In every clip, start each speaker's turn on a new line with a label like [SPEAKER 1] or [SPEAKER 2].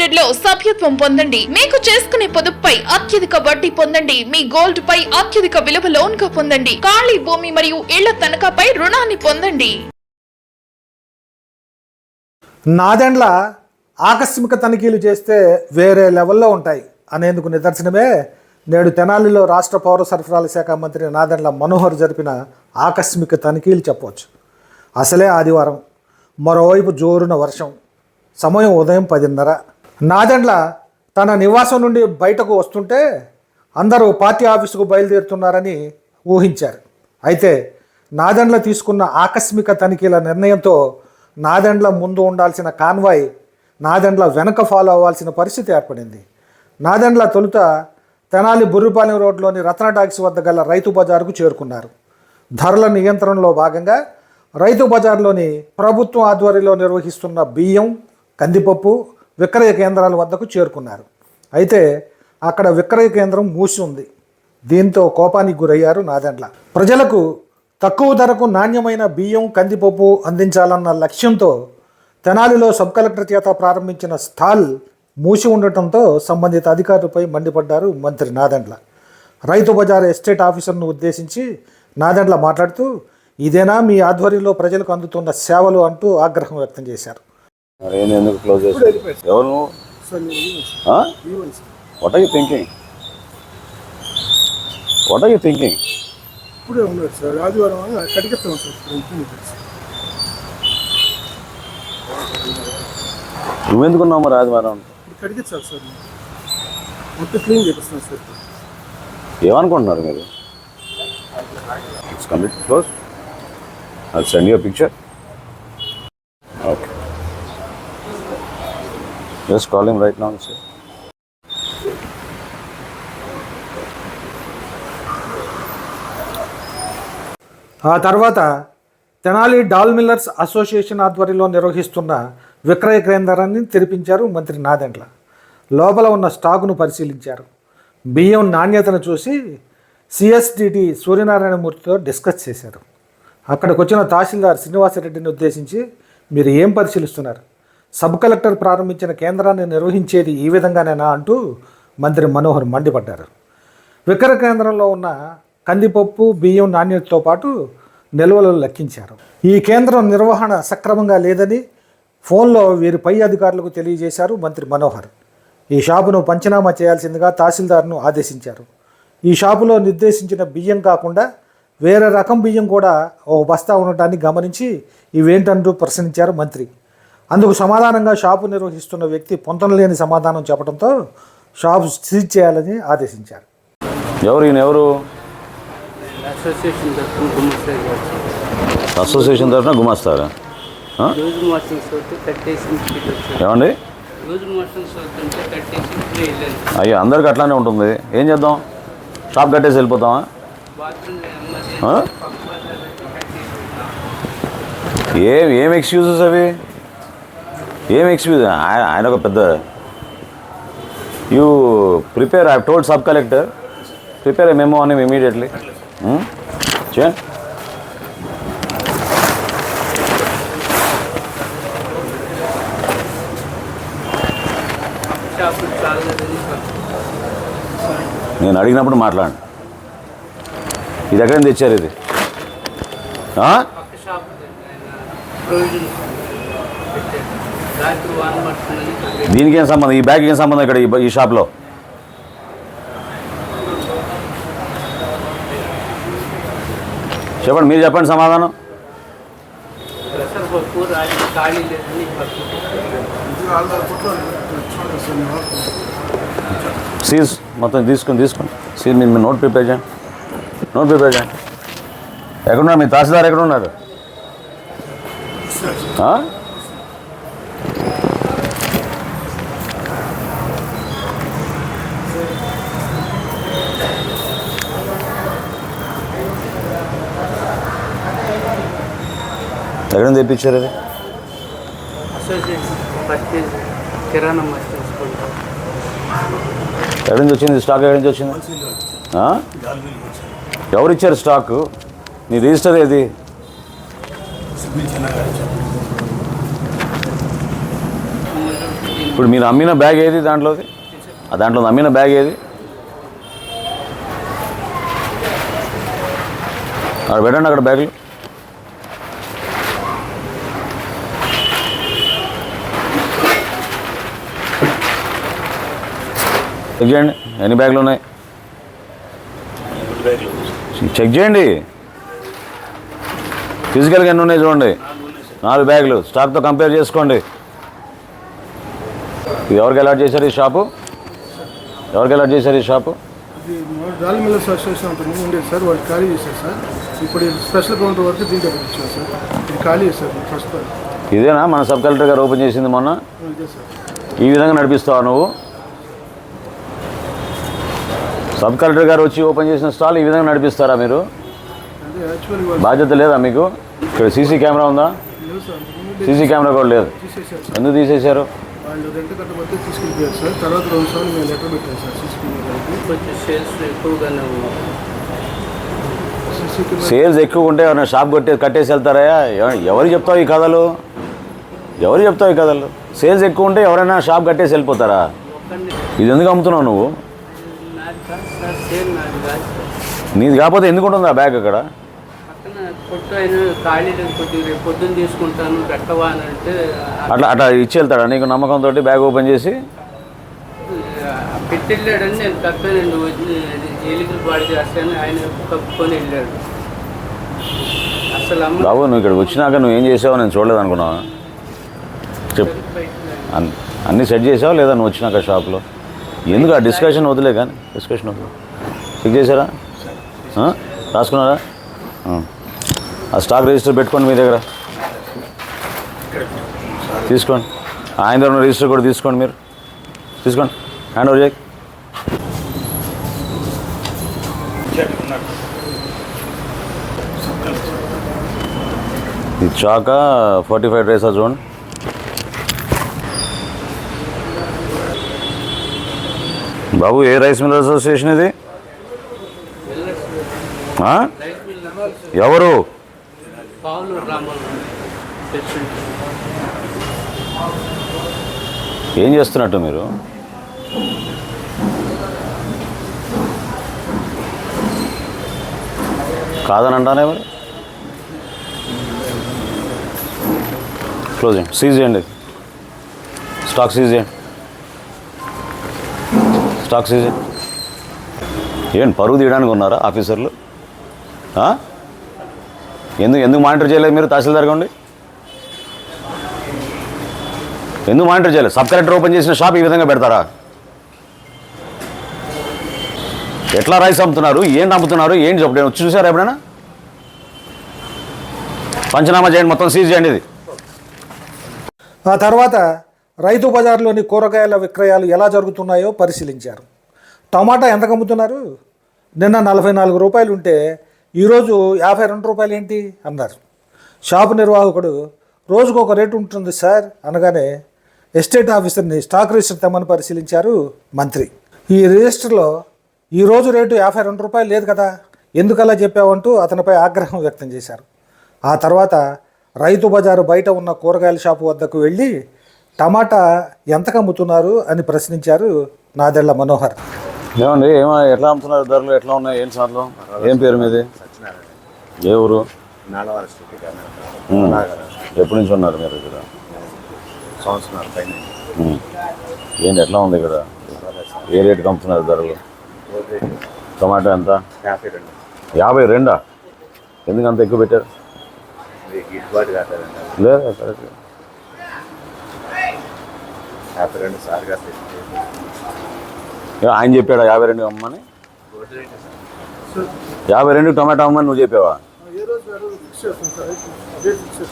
[SPEAKER 1] లిమిటెడ్లో సభ్యత్వం పొందండి. మీకు చేసుకునే పొదుపుపై అత్యధిక వడ్డీ పొందండి. మీ గోల్డ్ పై అత్యధిక విలువ లోన్గా పొందండి. ఖాళీ భూమి మరియు ఇళ్ళ తనఖాపై రుణాన్ని పొందండి.
[SPEAKER 2] నాదెండ్ల ఆకస్మిక తనిఖీలు చేస్తే వేరే లెవెల్లో ఉంటాయి అనేందుకు నిదర్శనమే నేడు తెనాలిలో రాష్ట్ర పౌర సరఫరాల శాఖ మంత్రి నాదెండ్ల మనోహర్ జరిపిన ఆకస్మిక తనిఖీలు చెప్పవచ్చు. అసలే ఆదివారం మరోవైపు జోరున వర్షం సమయం ఉదయం పదిన్నర. నాదెండ్ల తన నివాసం నుండి బయటకు వస్తుంటే అందరూ పార్టీ ఆఫీసుకు బయలుదేరుతున్నారని ఊహించారు. అయితే నాదెండ్ల తీసుకున్న ఆకస్మిక తనిఖీల నిర్ణయంతో నాదెండ్ల ముందు ఉండాల్సిన కాన్వాయ్ నాదెండ్ల వెనక ఫాలో అవ్వాల్సిన పరిస్థితి ఏర్పడింది. నాదెండ్ల తొలుత తెనాలి బుర్రిపాలెం రోడ్లోని రత్న టాక్సీ వద్ద గల రైతు బజారుకు చేరుకున్నారు. ధరల నియంత్రణలో భాగంగా రైతు బజార్లోని ప్రభుత్వం ఆధ్వర్యంలో నిర్వహిస్తున్న బియ్యం కందిపప్పు విక్రయ కేంద్రాల వద్దకు చేరుకున్నారు. అయితే అక్కడ విక్రయ కేంద్రం మూసి ఉంది. దీంతో కోపానికి గురయ్యారు నాదెండ్ల. ప్రజలకు తక్కువ ధరకు నాణ్యమైన బియ్యం కందిపప్పు అందించాలన్న లక్ష్యంతో తెనాలిలో సబ్ కలెక్టర్ చేత ప్రారంభించిన స్టాల్ మూసి ఉండటంతో సంబంధిత అధికారులపై మండిపడ్డారు మంత్రి నాదెండ్ల. రైతు బజార్ ఎస్టేట్ ఆఫీసర్ను ఉద్దేశించి నాదెండ్ల మాట్లాడుతూ ఇదేనా మీ ఆధ్వర్యంలో ప్రజలకు అందుతున్న సేవలు అంటూ ఆగ్రహం వ్యక్తం చేశారు.
[SPEAKER 3] మరి ఎందుకు క్లోజ్ చేసి ఎవరు? నువ్వు what are you thinking what are you thinking
[SPEAKER 4] ఇప్పుడే ఉన్నాడు సార్ ఆదివారం అని కడిగెత్తాం సార్
[SPEAKER 3] నువ్వెందుకున్నావు మరి ఆదివారం?
[SPEAKER 4] కడిగించాలి సార్ మొత్తం క్లీన్ చేపిస్తున్నాను సార్.
[SPEAKER 3] ఏమనుకుంటున్నారు మీరు? ఇట్స్ కంప్లీట్ క్లోజ్ అది send your picture just calling right now sir
[SPEAKER 2] ఆ తర్వాత తెనాలి డాల్ మిల్లర్స్ అసోసియేషన్ ఆధ్వర్యంలో నిర్వహిస్తున్న విక్రయ కేంద్రాన్ని తెరిపించారు మంత్రి నాదెండ్ల. లోపల ఉన్న స్టాకును పరిశీలించారు. బియ్యం నాణ్యతను చూసి సిఎస్డిటి సూర్యనారాయణమూర్తితో డిస్కస్ చేశారు. అక్కడికి వచ్చిన తహసీల్దార్ శ్రీనివాసరెడ్డిని ఉద్దేశించి మీరు ఏం పరిశీలిస్తున్నారు? సబ్ కలెక్టర్ ప్రారంభించిన కేంద్రాన్ని నిర్వహించేది ఈ విధంగానేనా అంటూ మంత్రి మనోహర్ మండిపడ్డారు. విక్రయ కేంద్రంలో ఉన్న కందిపప్పు బియ్యం నాణ్యతతో పాటు నిల్వలు లెక్కించారు. ఈ కేంద్రం నిర్వహణ సక్రమంగా లేదని ఫోన్లో వీరి పై అధికారులకు తెలియజేశారు మంత్రి మనోహర్. ఈ షాపును పంచనామా చేయాల్సిందిగా తహసీల్దార్ను ఆదేశించారు. ఈ షాపులో నిర్దేశించిన బియ్యం కాకుండా వేరే రకం బియ్యం కూడా ఓ బస్తా ఉండటాన్ని గమనించి ఇవేంటంటూ ప్రశ్నించారు మంత్రి. అందుకు సమాధానంగా షాపు నిర్వహిస్తున్న వ్యక్తి పొంతనలేని సమాధానం చెప్పడంతో షాపు సీజ్ చేయాలని ఆదేశించారు.
[SPEAKER 3] ఎవరు ఈయన? ఎవరు?
[SPEAKER 5] అసోసియేషన్ తరఫున
[SPEAKER 3] గుమాస్తారా ఆ?
[SPEAKER 5] రోజు మోషన్స్ అవుతే కట్టేసి ఇంటికి వచ్చారు
[SPEAKER 3] ఏమండి? అయ్యో అందరికి అట్లానే ఉంటుంది. ఏం చేద్దాం? షాప్ కట్టేసి వెళ్ళిపోతామా? ఏం ఏం ఎక్స్క్యూజెస్ అవి? ఏం ఎక్స్క్యూజ్ ఆయన ఒక పెద్ద you prepare I told sub collector prepare a memo అని ఇమీడియట్లీ చేయండి నేను అడిగినప్పుడు మాట్లాడండి ఇది ఎక్కడ తెచ్చారు ఇది ఆ?
[SPEAKER 5] పక్క షాపు ప్రొవిజన్ పెట్టారు రాత్రి వాన పడుతుందని
[SPEAKER 3] దీనికి ఏం సంబంధం? ఈ బ్యాగ్ ఏం సంబంధం ఇక్కడ ఈ- షాప్లో? చెప్పండి మీరు చెప్పండి సమాధానం. సీజ్ మొత్తం తీసుకుని తీసుకోండి సీజ్ మీరు మీరు నోట్ ప్రిపేర్ చేయండి. నోట్ ప్రిపేర్ చేయండి. ఎక్కడున్నారు? మీ తహసీల్దార్ ఎక్కడ ఎక్కడ తెప్పించారు అది? ఎక్కడి నుంచి వచ్చింది? స్టాక్ ఎక్కడి నుంచి వచ్చింది? ఎవరు ఇచ్చారు స్టాక్? నీ రిజిస్టర్ ఏది? ఇప్పుడు మీరు అమ్మిన బ్యాగ్ ఏది దాంట్లోది? ఆ దాంట్లో అమ్మిన బ్యాగ్ ఏది? అక్కడ పెట్టండి అక్కడ బ్యాగులు. చెక్ చేయండి. ఎన్ని బ్యాగులు ఉన్నాయి? చెక్ చేయండి. ఫిజికల్గా ఎన్ని ఉన్నాయి చూడండి. నాలుగు బ్యాగులు. స్టాక్తో కంపేర్ చేసుకోండి. ఇది ఎవరికి అలాట్ చేశారు ఈ షాపు ఎవరికి అలాట్ చేశారు ఈ షాపు
[SPEAKER 4] ఇది రాల్ మిల్లర్స్ అసోసియేషన్ అంత ముందు ఉండేది సార్ వాళ్ళు ఖాళీ చేశారు సార్. ఇప్పుడు ఇది స్పెషల్ కౌంటర్ వరకు దీంట్లో ఇచ్చారు సార్. ఇది ఖాళీ చేశారు ఫస్ట్
[SPEAKER 3] ఇదేనా? మన సబ్ కలెక్టర్ గారు ఓపెన్ చేసింది మొన్న? ఈ విధంగా నడిపిస్తావా నువ్వు? సబ్ కలెక్టర్ గారు వచ్చి ఓపెన్ చేసిన స్టాల్ ఈ విధంగా నడిపిస్తారా మీరు? బాధ్యత లేదా మీకు? ఇక్కడ సీసీ కెమెరా ఉందా? సీసీ కెమెరా కూడా లేదు. ఎందుకు తీసేశారు?
[SPEAKER 4] వాళ్ళు రెంట్ కట్టబడితే తీసుకెళ్ళిపోయారు సార్. తర్వాత రెండు సార్లు మేము లెటర్ పెట్టాం సార్ సీసీటీవీ గారికి.
[SPEAKER 5] కొంచెం సేల్స్
[SPEAKER 3] ఎక్కువ ఉంటే ఎవరైనా షాప్ కొట్టే కట్టేసి వెళ్తారా? ఎవ- ఎవరు చెప్తావు ఈ కథలు? ఎవరు చెప్తావు ఈ కథలు? సేల్స్ ఎక్కువ ఉంటే ఎవరైనా షాప్ కట్టేసి వెళ్ళిపోతారా? ఇది ఎందుకు అమ్ముతున్నావు నువ్వు?
[SPEAKER 5] నాది
[SPEAKER 3] కాకపోతే ఎందుకు ఉంటుంది ఆ బ్యాగ్ అక్కడ? అట్లా అట్లా ఇచ్చి వెళ్తాడా? నీకు నమ్మకంతో బ్యాగ్ ఓపెన్ చేసి?
[SPEAKER 5] నేను తప్పేనండి చేస్తాను ఆయన కప్పుకొని వెళ్ళాడు. అసలు
[SPEAKER 3] బాబు నువ్వు ఇక్కడికి వచ్చినాక నువ్వు ఏం చేసావో నేను చూడలేదు అనుకున్నావా? చెప్పు. అన్- అన్నీ సెట్ చేసావా లేదా నువ్వు వచ్చినాక షాప్లో ఎందుకు ఆ డిస్కషన్ వదిలే కానీ? డిస్కషన్ వదిలే. చెక్ చేశారా? రాసుకున్నారా? ఆ. స్టాక్ రిజిస్టర్ పెట్టుకోండి మీ దగ్గర. తీసుకోండి. ఆయన దగ్గర ఉన్న రిజిస్టర్ కూడా తీసుకోండి మీరు. తీసుకోండి. హ్యాండ్ ఓవర్ చేయి ఇది చాక ఫార్టీ ఫైవ్ డ్రెస్ చూడండి. బాబు ఏ రైస్ మిల్లర్ అసోసియేషన్ ఇది?
[SPEAKER 5] రైస్ మిల్
[SPEAKER 3] ఎవరు? ఏం చేస్తున్నట్టు మీరు? కాదని అంటానే మరి? క్లోజ్ చేయండి. సీజ్ చేయండి. స్టాక్ సీజ్ చేయండి. స్టాక్ సీజ్ చేయండి. ఏంటి పరుగు తీయడానికి ఉన్నారా ఆఫీసర్లు? ఎందుకు ఎందుకు మానిటర్ చేయలేదు మీరు? తహసీల్దార్గా ఉండి? ఎందుకు మానిటర్ చేయలేదు? సబ్ కలెక్టర్ ఓపెన్ చేసిన షాప్ ఈ విధంగా పెడతారా? ఎట్లా రైస్ అమ్ముతున్నారు? ఏంటి అమ్ముతున్నారు? ఏంటి చెప్పండి వచ్చి చూసారా ఎప్పుడైనా? పంచనామా చేయండి మొత్తం సీజ్ చేయండి ఇది.
[SPEAKER 2] ఆ తర్వాత రైతు బజార్లోని కూరగాయల విక్రయాలు ఎలా జరుగుతున్నాయో పరిశీలించారు. టమాటా ఎంతకు అమ్ముతున్నారు? నిన్న నలభై నాలుగు రూపాయలు ఉంటే ఈరోజు యాభై రెండు రూపాయలు ఏంటి? అన్నారు. షాపు నిర్వాహకుడు రోజుకు ఒక రేటు ఉంటుంది సార్ అనగానే ఎస్టేట్ ఆఫీసర్ని స్టాక్ రిజిస్టర్ తెమ్మని పరిశీలించారు మంత్రి. ఈ రిజిస్టర్లో ఈ రోజు రేటు యాభై రెండు రూపాయలు లేదు కదా ఎందుకలా చెప్పావంటూ అతనిపై ఆగ్రహం వ్యక్తం చేశారు. ఆ తర్వాత రైతు బజారు బయట ఉన్న కూరగాయల షాపు వద్దకు వెళ్ళి టమాటా ఎంతకు అమ్ముతున్నారు? అని ప్రశ్నించారు నాదెళ్ళ మనోహర్.
[SPEAKER 3] ఏమండి ఏమో ఎట్లా అమ్ముతున్నారు? ధరలు ఎట్లా ఉన్నాయి? ఏంటి సార్లు? ఏం పేరు మీది? ఏ ఊరు. ఎప్పటి నుంచి ఉన్నారు మీరు ఇక్కడ. ఏంటి ఎట్లా ఉంది ఇక్కడ? ఏ రేటుకి అమ్ముతున్నారు ధరలు? టమాటా ఎంత?
[SPEAKER 6] యాభై రెండు.
[SPEAKER 3] ఎందుకు అంత ఎక్కువ పెట్టారు? లేదు కరెక్ట్.
[SPEAKER 6] యాభై రెండు సార్
[SPEAKER 3] ఏ, ఆయన చెప్పాడా యాభై రెండు అమ్మని? యాభై రెండు టమాటా అమ్మని నువ్వు చెప్పావా?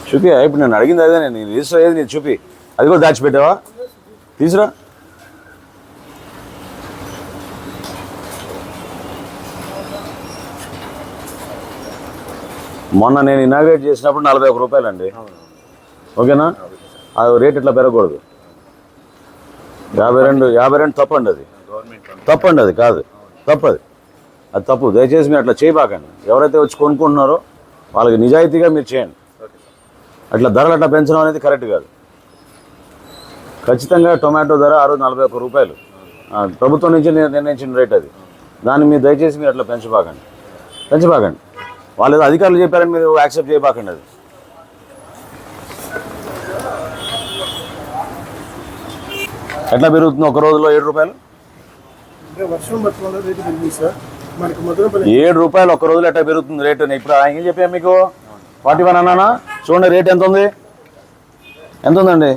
[SPEAKER 3] చూపి ఇప్పుడు నేను అడిగింది అదే నేను రిజిస్టర్ అయ్యేది నేను చూపి. అది కూడా దాచిపెట్టావా? తీసురా మొన్న నేను ఇనాగ్రేట్ చేసినప్పుడు నలభై ఒక రూపాయలండి. ఓకేనా? అది రేట్ ఇట్లా పెరగకూడదు? యాభై రెండు యాభై రెండు తప్పండి అది. తప్పండి అది కాదు. తప్పది. అది తప్పు. దయచేసి మీరు అట్లా చేయబాకండి. ఎవరైతే వచ్చి కొనుక్కుంటున్నారో వాళ్ళకి నిజాయితీగా మీరు చేయండి. అట్లా ధరలు అట్లా పెంచడం అనేది కరెక్ట్ కాదు. ఖచ్చితంగా టొమాటో ధర ఆరు నలభై ఒక్క రూపాయలు. ప్రభుత్వం నుంచి నిర్ణయించిన రేట్ అది. దాన్ని మీరు దయచేసి మీరు అట్లా పెంచబాకండి. పెంచబాకండి. వాళ్ళు ఏదో అధికారులు చెప్పారని మీరు యాక్సెప్ట్ చేయబాకండి అది. ఎట్లా పెరుగుతుంది ఒక రోజులో ఏడు రూపాయలు
[SPEAKER 4] అంటే వర్షం పట్టుకోవడం రేటు పెరిగింది సార్ మనకి మధురపల్లి
[SPEAKER 3] ఏడు రూపాయలు ఒక రోజులో ఎట్లా పెరుగుతుంది రేటు? ఇప్పుడు ఆయన ఏం చెప్పాను మీకు? ఫార్టీ వన్ అన్నానా? చూడండి రేట్ ఎంత ఉంది? ఎంత ఉందండి?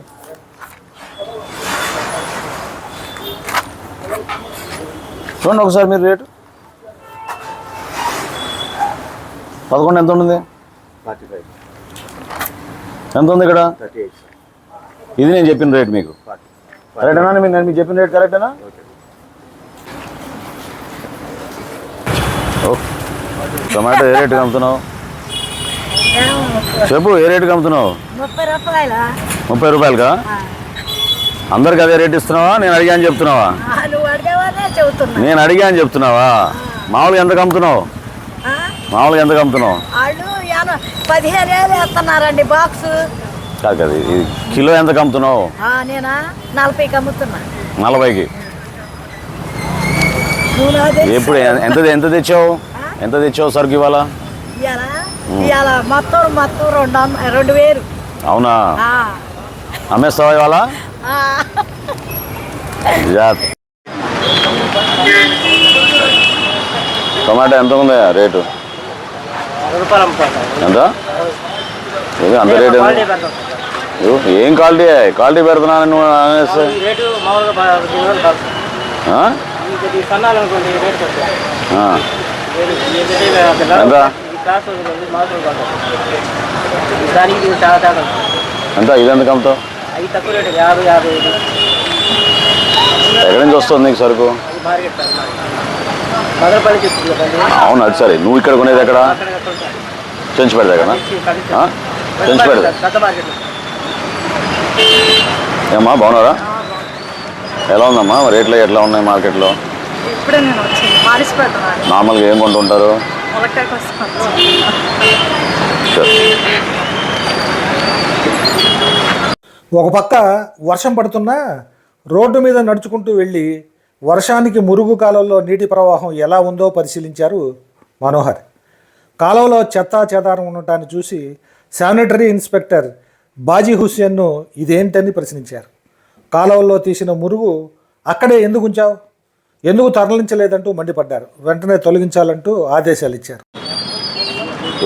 [SPEAKER 3] చూడండి ఒకసారి మీరు రేటు. పదకొండు ఎంత ఉంటుంది
[SPEAKER 6] ఫార్టీ ఫైవ్
[SPEAKER 3] ఎంత ఉంది ఇక్కడ? ఇది నేను చెప్పిన రేట్ మీకు. కరెక్టేనా మీరు నేను మీకు చెప్పిన రేట్ కరెక్టేనా
[SPEAKER 6] ఓకే
[SPEAKER 3] ఓకే టొమాటో ఏ రేటుకి అమ్ముతున్నావు? చెప్పు ఏ రేటుకి అమ్ముతున్నావు?
[SPEAKER 7] ముప్పై రూపాయల?
[SPEAKER 3] ముప్పై రూపాయలకా? అందరికి అదే రేట్ ఇస్తున్నావా? నేను అడిగాను చెప్తున్నావా? నేను అడిగాను చెప్తున్నావా? మామూలుగా ఎంతకు అమ్ముతున్నావు? మామూలుగా ఎంతకు అమ్ముతున్నావు?
[SPEAKER 7] పదిహేను వేలు వేస్తున్నారండి బాక్స్.
[SPEAKER 3] కాదు కదా ఇది కిలో ఎంతకు అమ్ముతున్నావు?
[SPEAKER 7] నేనా? నలభైకి అమ్ముతున్నా.
[SPEAKER 3] నలభైకి. ఎప్పుడు ఎంత ఎంత తెచ్చావు? ఎంత తెచ్చావు సరుకు ఇవాళ?
[SPEAKER 7] మొత్తం మొత్తం రెండు రెండు వేలు.
[SPEAKER 3] అవునా?
[SPEAKER 7] ఆ.
[SPEAKER 3] అమ్మేస్తావా ఇవాళ? టొమాటో ఎంత ఉంది రేటు? ఎంత? ఏది అంత రేట్ ఏం క్వాలిటీ? క్వాలిటీ పెడుతున్నాను నువ్వు అనేస్తే.
[SPEAKER 5] రేట్ కొంచెం.
[SPEAKER 3] ఎంత?
[SPEAKER 5] కాదు. దానికి చాలా తేడా.
[SPEAKER 3] ఎంత ఇది ఎందుకు అమ్ముతావు
[SPEAKER 5] అవి తక్కువ రేటు యాభై యాభై ఐదు.
[SPEAKER 3] ఎక్కడి నుంచి వస్తుంది నీకు సరుకు? అవును అది సరే. నువ్వు ఇక్కడ కొనేది ఎక్కడ? చెంచుపేట
[SPEAKER 5] మార్కెట్ సార్, పెద్ద మార్కెట్.
[SPEAKER 3] ఏమ్మా బాగున్నారా? ఎలా ఉందమ్మా? రేట్లు ఎట్లా ఉన్నాయి మార్కెట్లో?
[SPEAKER 7] ఇప్పుడే నేను వచ్చింది మారిసిపేట
[SPEAKER 3] నార్మల్గా ఏం కొంటుంటారు?
[SPEAKER 7] కోసం
[SPEAKER 2] ఒక పక్క వర్షం పడుతున్నా రోడ్డు మీద నడుచుకుంటూ వెళ్ళి వర్షానికి మురుగు కాలంలో నీటి ప్రవాహం ఎలా ఉందో పరిశీలించారు మనోహర్. కాలువలో చెత్తా చెదారం ఉండటాన్ని చూసి శానిటరీ ఇన్స్పెక్టర్ బాజీ హుస్సేన్ను ఇదేంటని ప్రశ్నించారు. కాలువల్లో తీసిన మురుగు అక్కడే ఎందుకు ఉంచావు? ఎందుకు తరలించలేదంటూ మండిపడ్డారు. వెంటనే తొలగించాలంటూ ఆదేశాలు ఇచ్చారు.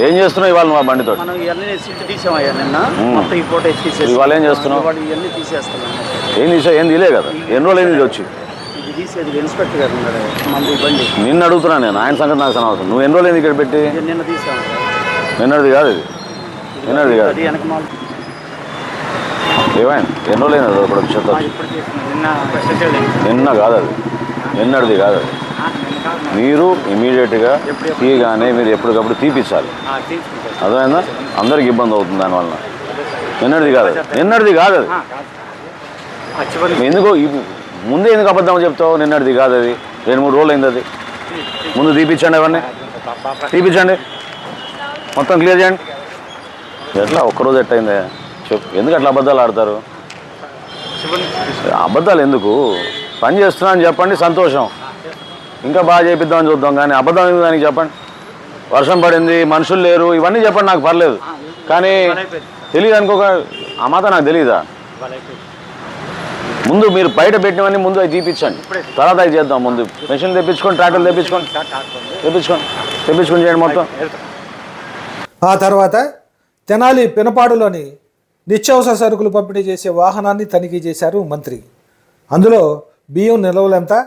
[SPEAKER 3] ఏం చేస్తున్నావు ఇవాళ మా బండితో?
[SPEAKER 5] మనం ఇవన్నీ సిట్ తీసామయ్యా నిన్న. మొత్తం ఈ ఫోటో తీసేసి.
[SPEAKER 3] ఇవాళ ఏం చేస్తున్నావు?
[SPEAKER 5] ఇవాళ ఇవన్నీ తీసేస్తున్నాం.
[SPEAKER 3] ఏం తీసా ఏం తీలే కదా? ఎన్ని రోజులు ఇది వచ్చి
[SPEAKER 5] ఇది తీసేది ఇన్స్పెక్టర్ గారు ఉన్నారు మంది బండి.
[SPEAKER 3] నిన్ను అడుగుతున్నా నేను ఆయన సంగతి నాకు అనవసరం. నువ్వు ఎన్ని రోజులు అయింది ఇక్కడ పెట్టి?
[SPEAKER 5] నిన్న తీసాము
[SPEAKER 3] నిన్నటిది కాదు ఇది. నిన్నటిది కాదు. ఏమైంది? ఎన్ని రోజులు అది ఇప్పుడు.
[SPEAKER 5] నిన్న
[SPEAKER 3] కాదు అది. నిన్నటిది కాదు. మీరు ఇమీడియట్గా తీయగానే మీరు ఎప్పటికప్పుడు తీపిచ్చాలి. అర్థమైందా? అందరికి ఇబ్బంది అవుతుంది దానివల్ల నిన్నటిది కాదు. నిన్నటిది కాదు అది. ఎందుకు ముందే ఎందుకు అబద్ధం చెప్తావు? నిన్నటిది కాదు అది. రెండు మూడు రోజులు అయింది అది. ముందు తీపిచ్చండి అవన్నీ. తీపిచ్చండి. మొత్తం క్లియర్ చేయండి. ఎట్లా? ఒక్కరోజు ఎట్టయిందే? చెప్పు. ఎందుకు అట్లా అబద్ధాలు ఆడతారు? అబద్ధాలు ఎందుకు? పని చేస్తున్నా అని చెప్పండి సంతోషం. ఇంకా బాగా చేపిద్దామని చూద్దాం కానీ అబద్ధం ఎందుకు దానికి చెప్పండి? వర్షం పడింది మనుషులు లేరు ఇవన్నీ చెప్పండి నాకు పర్లేదు. కానీ తెలియదు అనుకోక ఆ మాత్రం నాకు తెలియదా ముందు మీరు బయట పెట్టినవన్నీ ముందు అవి తీపించండి తర్వాత అవి చేద్దాం ముందు. మెషిన్ తెప్పించుకోండి ట్రాక్టర్లు తెప్పించుకోండి తెప్పించుకోండి తెప్పించుకొని చేయండి మొత్తం.
[SPEAKER 2] ఆ తర్వాత తెనాలి పినపాడులోని నిత్యావసర సరుకులు పంపిణీ చేసే వాహనాన్ని తనిఖీ చేశారు మంత్రి. అందులో బియ్యం నిల్వలెంత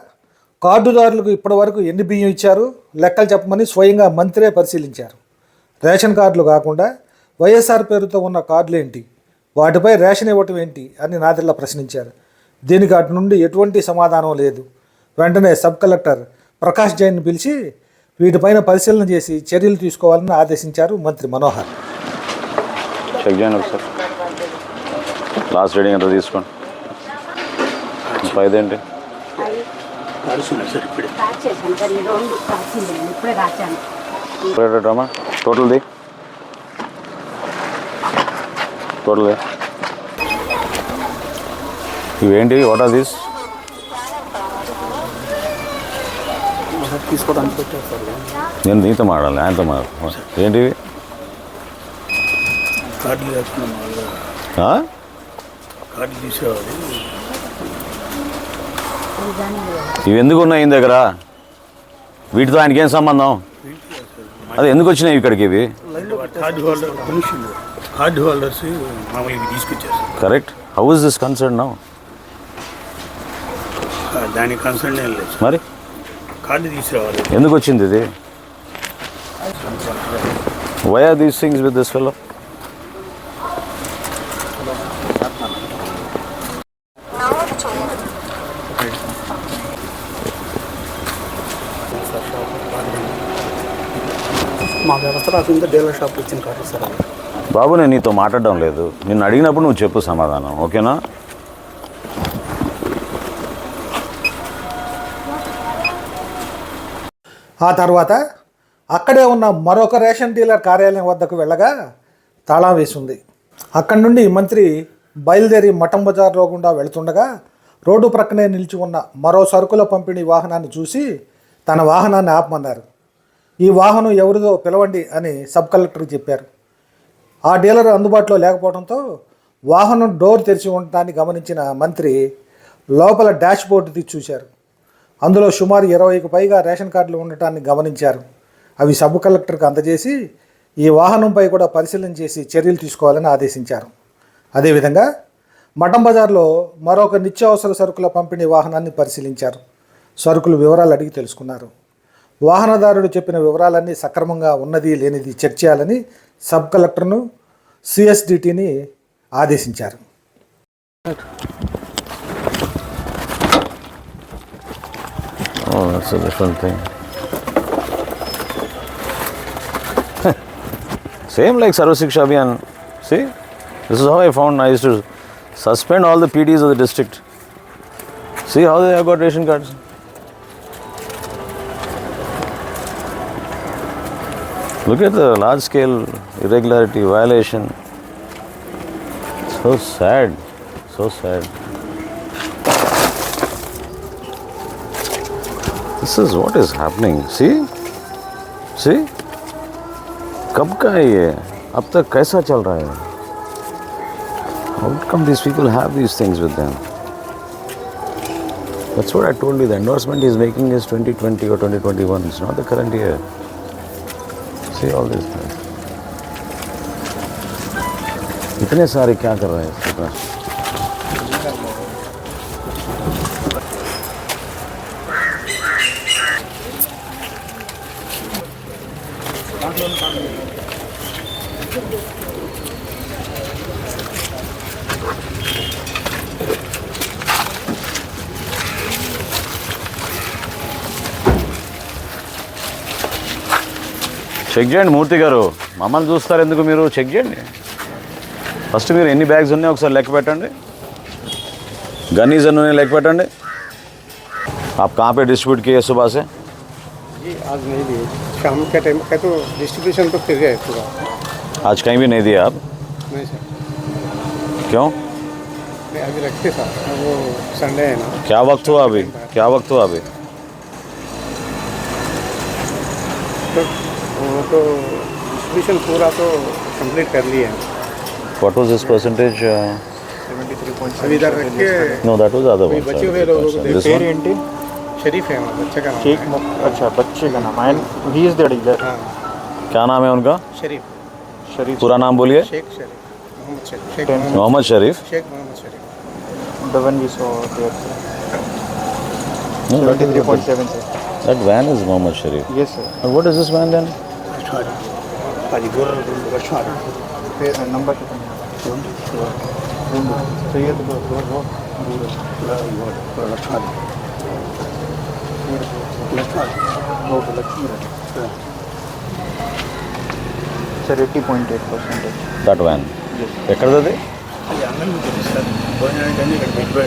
[SPEAKER 2] కార్డుదారులకు ఇప్పటివరకు ఎన్ని బియ్యం ఇచ్చారు? లెక్కలు చెప్పమని స్వయంగా మంత్రే పరిశీలించారు. రేషన్ కార్డులు కాకుండా వైఎస్ఆర్ పేరుతో ఉన్న కార్డులు ఏంటి వాటిపై రేషన్ ఇవ్వటం ఏంటి? అని నాదిల్లా ప్రశ్నించారు. దీనికి అటు నుండి ఎటువంటి సమాధానం లేదు. వెంటనే సబ్ కలెక్టర్ ప్రకాష్ జైన్ పిలిచి వీటిపైన పరిశీలన చేసి చర్యలు తీసుకోవాలని ఆదేశించారు మంత్రి మనోహర్.
[SPEAKER 3] చెక్ చేయండి ఒకసారి. లాస్ట్ రీడింగ్ ఎంత తీసుకోండి? పైదేంటి రమ్మా టోటల్ది టోటల్ది ఇవేంటివి వాట్ ఆర్ దిస్
[SPEAKER 4] తీసుకోవడానికి
[SPEAKER 3] నేను నీతో మాడాలి ఆయనతో మాడాలి ఏంటివి
[SPEAKER 4] కార్డులు వేసుకున్నాం మామూలుగా
[SPEAKER 3] ఆ?
[SPEAKER 4] కార్డులు తీసేవాళ్ళు
[SPEAKER 3] ఇవి ఎందుకు ఉన్నాయి ఈయన దగ్గర? వీటితో ఆయనకి ఏం సంబంధం? అదే ఎందుకు వచ్చినాయి ఇక్కడికి ఇవి? Correct how is this concern now
[SPEAKER 4] sir దానికి కన్సర్న్ ఏం లేదు
[SPEAKER 3] మరి?
[SPEAKER 4] కార్డు తీసుకురావాలి
[SPEAKER 3] ఎందుకు వచ్చింది ఇది? Why are these things with this fellow
[SPEAKER 4] మా వ్యవస్థ రాసింది డీలర్ షాప్ ఇచ్చిన కార్డు సార్
[SPEAKER 3] బాబు నేను నీతో మాట్లాడడం లేదు. నిన్ను అడిగినప్పుడు నువ్వు చెప్పు సమాధానం ఓకేనా?
[SPEAKER 2] ఆ తర్వాత అక్కడే ఉన్న మరొక రేషన్ డీలర్ కార్యాలయం వద్దకు వెళ్ళగా తాళం వేసింది. అక్కడి నుండి మంత్రి బయలుదేరి మఠం బజార్లో గుండా వెళుతుండగా రోడ్డు ప్రక్కనే నిలిచి ఉన్న మరో సరుకుల పంపిణీ వాహనాన్ని చూసి తన వాహనాన్ని ఆపమన్నారు. ఈ వాహనం ఎవరిదో పిలవండి అని సబ్ కలెక్టర్ చెప్పారు. ఆ డీలర్ అందుబాటులో లేకపోవడంతో వాహనం డోర్ తెరిచి ఉండటాన్ని గమనించిన మంత్రి లోపల డాష్ బోర్డు తీసి చూశారు. అందులో సుమారు ఇరవైకి పైగా రేషన్ కార్డులు ఉండటాన్ని గమనించారు. అవి సబ్ కలెక్టర్కి అందజేసి ఈ వాహనంపై కూడా పరిశీలన చేసి చర్యలు తీసుకోవాలని ఆదేశించారు. అదేవిధంగా మఠం బజార్లో మరొక నిత్యావసర సరుకుల పంపిణీ వాహనాన్ని పరిశీలించారు. సరుకుల వివరాలు అడిగి తెలుసుకున్నారు. వాహనదారుడు చెప్పిన వివరాలన్నీ సక్రమంగా ఉన్నది లేనిది చెక్ చేయాలని సబ్ కలెక్టర్ను సిఎస్డిటీని ఆదేశించారు.
[SPEAKER 3] Same like Sarva Shiksha Abhiyan see this how I found I suspend all the PDs of the district see how they Honth ration cards Look at the large scale irregularity, violation. So sad. So sad. This is what is happening. See? See? कब का है ये अब तक कैसा चल रहा है How come these people have these things with them? That's what I told you. The endorsement he's making is 2020 or 2021. It's not the current year. See all these things. इतने सारे क्या कर रहे हैं इतना చెక్ చేయండి మూర్తి గారు మమ్మల్ని చూస్తారు ఎందుకు మీరు చెక్ చేయండి ఫస్ట్ మీరు ఎన్ని బ్యాగ్స్ ఉన్నాయో ఒకసారి లెక్క పెట్టండి గన్నీస్ ఎన్ని ఉన్నాయో లెక్క పెట్టండి आप कहाँ पे डिस्ट्रीब्यूट किए सुबह से
[SPEAKER 8] जी आज नहीं दिए शाम के टाइम का तो डिस्ट्रीब्यूशन तो फिर गया है पूरा
[SPEAKER 3] आज कहीं भी नहीं दिया आप
[SPEAKER 8] नहीं सर
[SPEAKER 3] क्यों
[SPEAKER 8] नहीं अभी रखते सर वो संडे है ना
[SPEAKER 3] क्या वक्त हुआ अभी क्या वक्त हुआ अभी
[SPEAKER 8] तो वो तो डिस्ट्रीब्यूशन पूरा तो कंप्लीट कर लिए हैं।
[SPEAKER 3] व्हाट वाज दिस परसेंटेज
[SPEAKER 8] अभी इधर रख के।
[SPEAKER 3] नो दैट वाज अदर
[SPEAKER 8] अभी बचे हुए लोगों को
[SPEAKER 3] दिस
[SPEAKER 8] देखते
[SPEAKER 3] वन
[SPEAKER 8] हैं शरीफ है हमारा बच्चे का नाम
[SPEAKER 9] शेख अच्छा बच्चे का नाम है ही इज़ द डीलर
[SPEAKER 8] हाँ।
[SPEAKER 3] क्या नाम है उनका?
[SPEAKER 8] शरीफ।
[SPEAKER 9] शरीफ
[SPEAKER 3] पूरा नाम बोलिए।
[SPEAKER 8] शेख शरीफ। मोहम्मद शरीफ शेख मोहम्मद
[SPEAKER 3] शरीफ।
[SPEAKER 8] शेख मोहम्मद शरीफ।
[SPEAKER 9] the one we saw there
[SPEAKER 3] No, that
[SPEAKER 9] 73.7
[SPEAKER 3] that van is Mohammed Sharif.
[SPEAKER 9] yes sir
[SPEAKER 3] But what is this van then?
[SPEAKER 9] పక్షాలు పది రెండు
[SPEAKER 8] నంబర్ రెండు
[SPEAKER 9] sir eighty point eight percentage
[SPEAKER 3] that van ఎక్కడది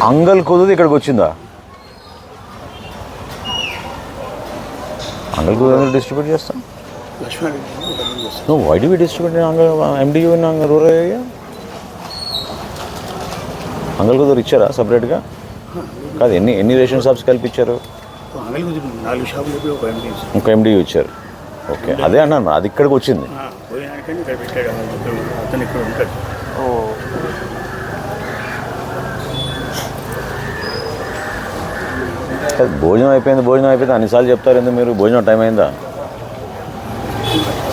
[SPEAKER 3] అంగల్ కుదది ఇక్కడికి వచ్చిందా? అంగల్ కుదరని డిస్ట్రిబ్యూట్ చేస్తాం?
[SPEAKER 8] లక్ష్మణ
[SPEAKER 3] No, why do we distribute in Angal, MDU in Angal rural area? మంగళగుదూరు ఇచ్చారా సపరేట్గా కాదు ఎన్ని ఎన్ని రేషన్ షాప్స్ కలిపి ఇచ్చారు.
[SPEAKER 6] ఒక ఎండి
[SPEAKER 3] ఇచ్చారు. ఓకే అదే అన్నాను అది ఇక్కడికి వచ్చింది. భోజనం అయిపోయింది భోజనం అయిపోయింది అన్నిసార్లు చెప్తారు ఎందుకు మీరు? భోజనం టైం అయిందా?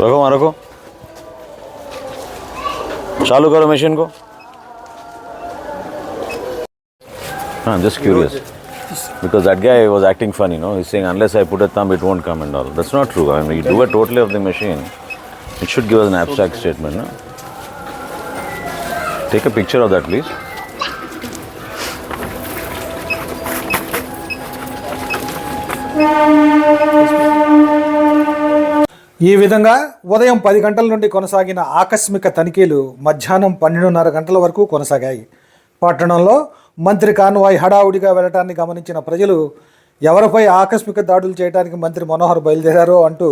[SPEAKER 3] रखो वहाँ रखो चालू करो मशीन को हाँ just curious because that guy was acting funny, no? He's saying unless I put a thumb, it won't come and all. That's not true. I mean, you do a totally of the machine, it should give us an abstract statement, no? Take a picture of that, please.
[SPEAKER 2] ఈ విధంగా ఉదయం పది గంటల నుండి కొనసాగిన ఆకస్మిక తనిఖీలు మధ్యాహ్నం పన్నెండున్నర గంటల వరకు కొనసాగాయి. పట్టణంలో మంత్రి కాన్వాయ్ హడావుడిగా వెళ్ళటాన్ని గమనించిన ప్రజలు ఎవరిపై ఆకస్మిక దాడులు చేయడానికి మంత్రి మనోహర్ బయలుదేరారో అంటూ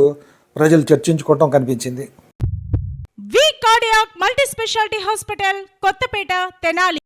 [SPEAKER 2] ప్రజలు చర్చించుకోవటం కనిపించింది.
[SPEAKER 10] V cardiac multi speciality hospital Kothapeta Tenali.